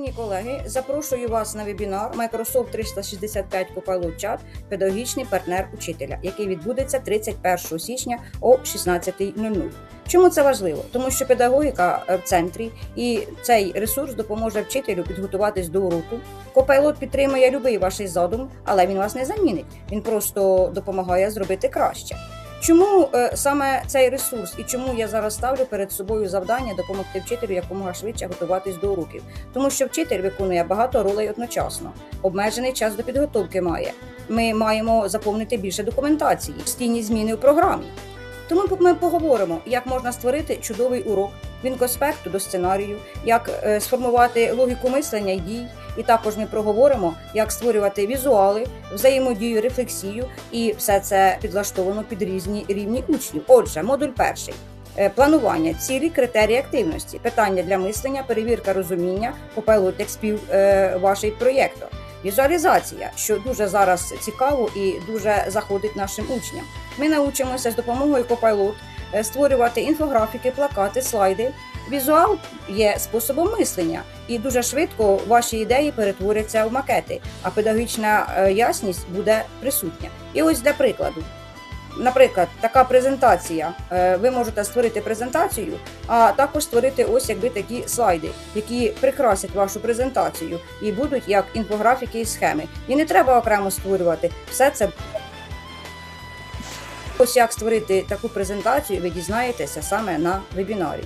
Шановні колеги, запрошую вас на вебінар Microsoft 365 Copilot Chat педагогічний партнер учителя, який відбудеться 31 січня о 16.00. Чому це важливо? Тому що педагогіка в центрі і цей ресурс допоможе вчителю підготуватись до уроку. Copilot підтримує любий ваш задум, але він вас не замінить. Він просто допомагає зробити краще. Чому е, саме цей ресурс і чому я зараз ставлю перед собою завдання допомогти вчителю якомога швидше готуватись до уроків? Тому що вчитель виконує багато ролей одночасно, обмежений час до підготовки має. Ми маємо заповнити більше документації, постійні зміни у програмі. Тому ми поговоримо, як можна створити чудовий урок від конспекту до сценарію, як е, сформувати логіку мислення й дій. І також ми проговоримо, як створювати візуали, взаємодію, рефлексію, і все це підлаштовано під різні рівні учнів. Отже, модуль перший. Е, Планування, цілі, критерії активності, питання для мислення, перевірка розуміння, попайлот спів е, ваших проєкту. Візуалізація, що дуже зараз цікаво і дуже заходить нашим учням. Ми научимося з допомогою Copilot е, створювати інфографіки, плакати, слайди. Візуал є способом мислення, і дуже швидко ваші ідеї перетворяться в макети, а педагогічна е, ясність буде присутня. І ось для прикладу. Наприклад, така презентація. Е, Ви можете створити презентацію, а також створити ось якби такі слайди, які прикрасять вашу презентацію і будуть як інфографіки і схеми. І не треба окремо створювати. Все це ось як створити таку презентацію, ви дізнаєтеся саме на вебінарі.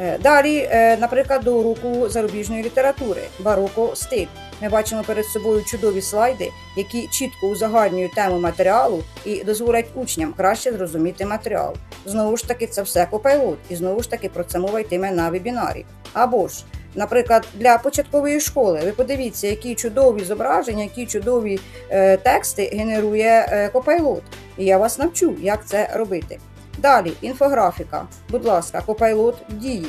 Е, Далі, е, наприклад, до уроку зарубіжної літератури бароко стиль. Ми бачимо перед собою чудові слайди, які чітко узагальнюють тему матеріалу і дозволять учням краще зрозуміти матеріал. Знову ж таки, це все Copilot, і знову ж таки про це мова йтиме на вебінарі. Або ж, наприклад, для початкової школи ви подивіться, які чудові зображення, які чудові е, тексти генерує е, Copilot. І я вас навчу, як це робити. Далі інфографіка. Будь ласка, в дії.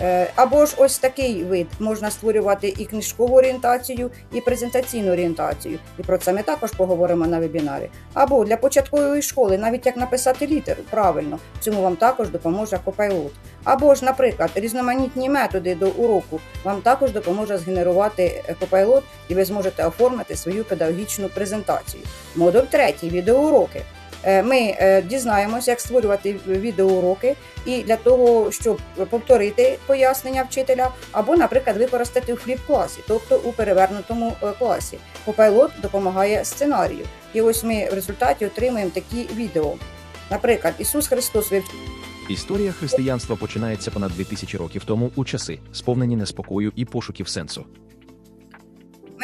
Е, Або ж ось такий вид можна створювати і книжкову орієнтацію, і презентаційну орієнтацію. І про це ми також поговоримо на вебінарі. Або для початкової школи, навіть як написати літеру правильно, цьому вам також допоможе Copilot. Або ж, наприклад, різноманітні методи до уроку вам також допоможе згенерувати Copilot, і ви зможете оформити свою педагогічну презентацію. Модуль третій відеоуроки. Е, Ми е, дізнаємося, як створювати відеоуроки, і для того, щоб повторити пояснення вчителя, або, наприклад, використати у фліп-класі, тобто у перевернутому е, класі. Copilot допомагає сценарію. І ось ми в результаті отримуємо такі відео. Наприклад, Ісус Христос вивчив. Історія християнства починається понад 2000 років тому у часи, сповнені неспокою і пошуків сенсу.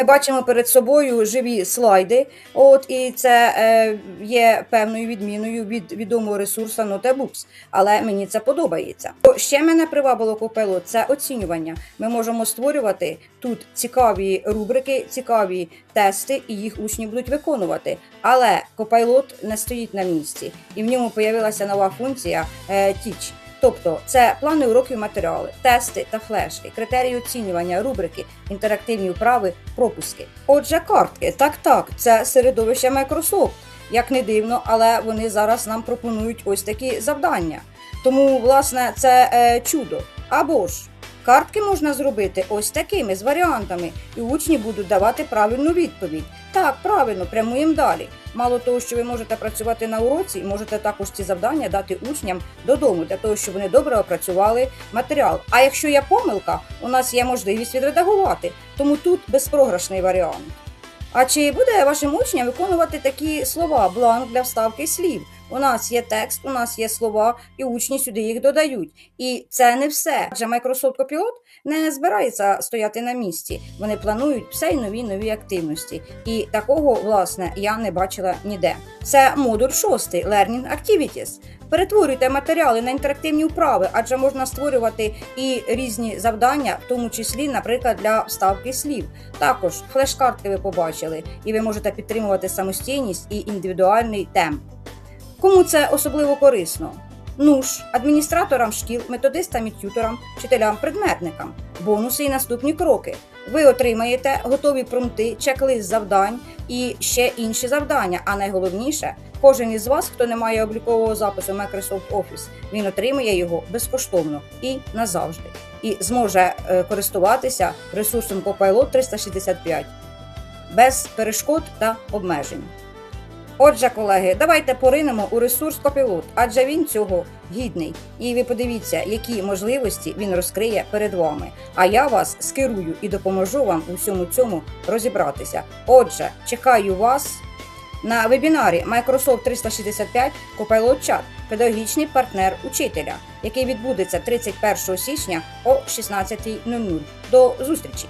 Ми бачимо перед собою живі слайди. От і це е, є певною відміною від відомого ресурсу Notabooks, але мені це подобається. Ще мене привабило Copilot – це оцінювання. Ми можемо створювати тут цікаві рубрики, цікаві тести, і їх учні будуть виконувати. Але Copilot не стоїть на місці, і в ньому появилася нова функція е, Teach. Тобто це плани уроків матеріали, тести та флешки, критерії оцінювання, рубрики, інтерактивні вправи, пропуски. Отже, картки, так, так, це середовище Microsoft. Як не дивно, але вони зараз нам пропонують ось такі завдання. Тому, власне, це е, чудо. Або ж картки можна зробити ось такими з варіантами, і учні будуть давати правильну відповідь. Так, правильно, прямуємо далі. Мало того, що ви можете працювати на уроці, можете також ці завдання дати учням додому, для того, щоб вони добре опрацювали матеріал. А якщо є помилка, у нас є можливість відредагувати. Тому тут безпрограшний варіант. А чи буде вашим учням виконувати такі слова, бланк для вставки слів? У нас є текст, у нас є слова, і учні сюди їх додають. І це не все. Адже Microsoft Copilot не збирається стояти на місці. Вони планують все й нові нові активності. І такого, власне, я не бачила ніде. Це модуль 6 Learning Activities. Перетворюйте матеріали на інтерактивні вправи, адже можна створювати і різні завдання, в тому числі, наприклад, для вставки слів. Також флеш-картки ви побачили, і ви можете підтримувати самостійність і індивідуальний темп. Кому це особливо корисно? НУШ, адміністраторам шкіл, методистам і тюторам, вчителям, предметникам, бонуси і наступні кроки. Ви отримаєте готові промти, чек-лист завдань і ще інші завдання. А найголовніше, кожен із вас, хто не має облікового запису Microsoft Office, він отримує його безкоштовно і назавжди, і зможе е, користуватися ресурсом Copilot 365 без перешкод та обмежень. Отже, колеги, давайте поринемо у ресурс Copilot, адже він цього гідний. І ви подивіться, які можливості він розкриє перед вами. А я вас скерую і допоможу вам у всьому цьому розібратися. Отже, чекаю вас на вебінарі Microsoft 365 Copilot Chat педагогічний партнер учителя, який відбудеться 31 січня о 16.00. До зустрічі!